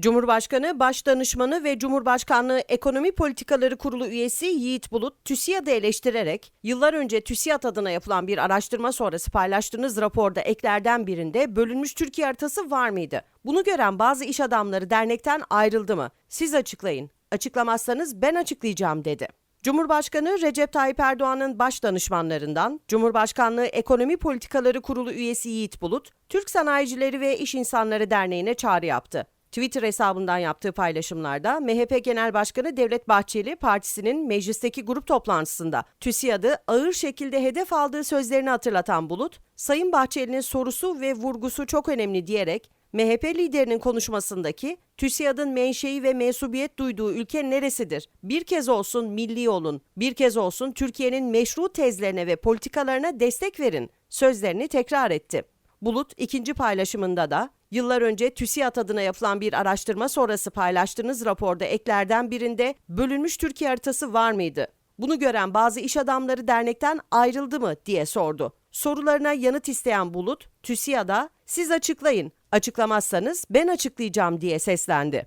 Cumhurbaşkanı, Başdanışmanı ve Cumhurbaşkanlığı Ekonomi Politikaları Kurulu üyesi Yiğit Bulut, TÜSİAD'ı eleştirerek, yıllar önce TÜSİAD adına yapılan bir araştırma sonrası paylaştığınız raporda eklerden birinde bölünmüş Türkiye haritası var mıydı? Bunu gören bazı iş adamları dernekten ayrıldı mı? Siz açıklayın. Açıklamazsanız ben açıklayacağım dedi. Cumhurbaşkanı Recep Tayyip Erdoğan'ın baş danışmanlarından Cumhurbaşkanlığı Ekonomi Politikaları Kurulu üyesi Yiğit Bulut, Türk Sanayicileri ve İş İnsanları Derneği'ne çağrı yaptı. Twitter hesabından yaptığı paylaşımlarda MHP Genel Başkanı Devlet Bahçeli partisinin meclisteki grup toplantısında TÜSİAD'ı ağır şekilde hedef aldığı sözlerini hatırlatan Bulut, Sayın Bahçeli'nin sorusu ve vurgusu çok önemli diyerek MHP liderinin konuşmasındaki TÜSİAD'ın menşei ve mensubiyet duyduğu ülke neresidir? Bir kez olsun milli olun, bir kez olsun Türkiye'nin meşru tezlerine ve politikalarına destek verin sözlerini tekrar etti. Bulut ikinci paylaşımında da yıllar önce TÜSİAD adına yapılan bir araştırma sonrası paylaştığınız raporda eklerden birinde bölünmüş Türkiye haritası var mıydı? Bunu gören bazı iş adamları dernekten ayrıldı mı diye sordu. Sorularına yanıt isteyen Bulut, TÜSİAD'a siz açıklayın, açıklamazsanız ben açıklayacağım diye seslendi.